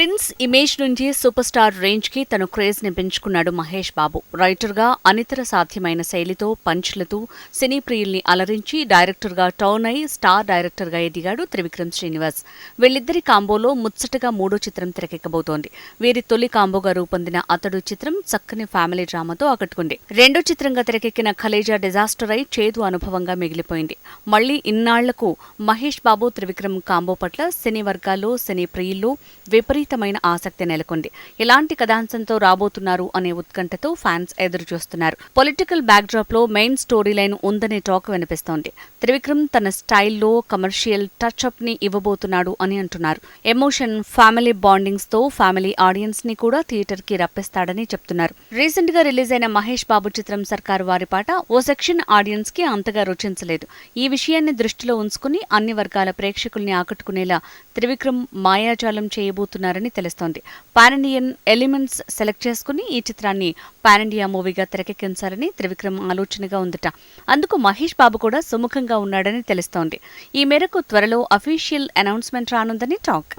Prince image నుంచి super star రేంజ్కి తన క్రేజ్ని పెంచుకున్నాడు మహేష్ బాబు. రైటర్గా అనితర సాధ్యమైన శైలితో పంచ్లతో సినీ ప్రియుల్ని అలరించి డైరెక్టర్గా అయి స్టార్ డైరెక్టర్గా ఎదిగాడు త్రివిక్రమ్ శ్రీనివాస్. వీళ్ళిద్దరి కాంబోలో ముచ్చటగా మూడో చిత్రం తెరకెక్కబోతోంది. వీరి తొలి కాంబోగా రూపొందిన అతడు చిత్రం చక్కని ఫ్యామిలీ డ్రామాతో ఆకట్టుకుంది. రెండో చిత్రంగా తెరకెక్కిన ఖలేజా డిజాస్టర్ అయి చేదు అనుభవంగా మిగిలిపోయింది. మళ్ళీ ఇన్నాళ్ళకు మహేష్ బాబు త్రివిక్రమ్ కాంబో పట్ల సినీ వర్గాల్లో సినీ ప్రియుల్లో విపరీత విపరీతమైన ఆసక్తి నెలకొంది. ఎలాంటి కథాంశంతో రాబోతున్నారు అనే ఉత్కంఠతో ఫ్యాన్స్ ఎదురు చూస్తున్నారు పొలిటికల్ బ్యాక్డ్రాప్లో మెయిన్ స్టోరీ లైన్ ఉందనే టాక్ వినిపిస్తోంది. త్రివిక్రమ్ తన స్టైల్లో కమర్షియల్ టచ్ అప్ని ఇవ్వబోతున్నాడు అని అంటున్నారు. ఎమోషన్ ఫ్యామిలీ బాండింగ్స్తో ఫ్యామిలీ ఆడియన్స్ని కూడా థియేటర్కి రప్పిస్తాడని చెప్తున్నారు. రీసెంట్గా రిలీజ్ అయిన మహేష్ బాబు చిత్రం సర్కారు వారి పాట ఓ సెక్షన్ ఆడియన్స్కి అంతగా రుచించలేదు. ఈ విషయాన్ని దృష్టిలో ఉంచుకుని అన్ని వర్గాల ప్రేక్షకుల్ని ఆకట్టుకునేలా త్రివిక్రమ్ మాయాజాలం చేస్తున్నారని తెలుస్తోంది. పానిండియన్ ఎలిమెంట్స్ సెలెక్ట్ చేసుకుని ఈ చిత్రాన్ని పానిండియా మూవీగా తెరకెక్కించాలని త్రివిక్రమ్ ఆలోచనగా ఉందట. అందుకు మహేష్ బాబు కూడా సుముఖంగా ఉన్నాడని తెలుస్తోంది. ఈ మేరకు త్వరలో అఫీషియల్ అనౌన్స్మెంట్ రానుందని టాక్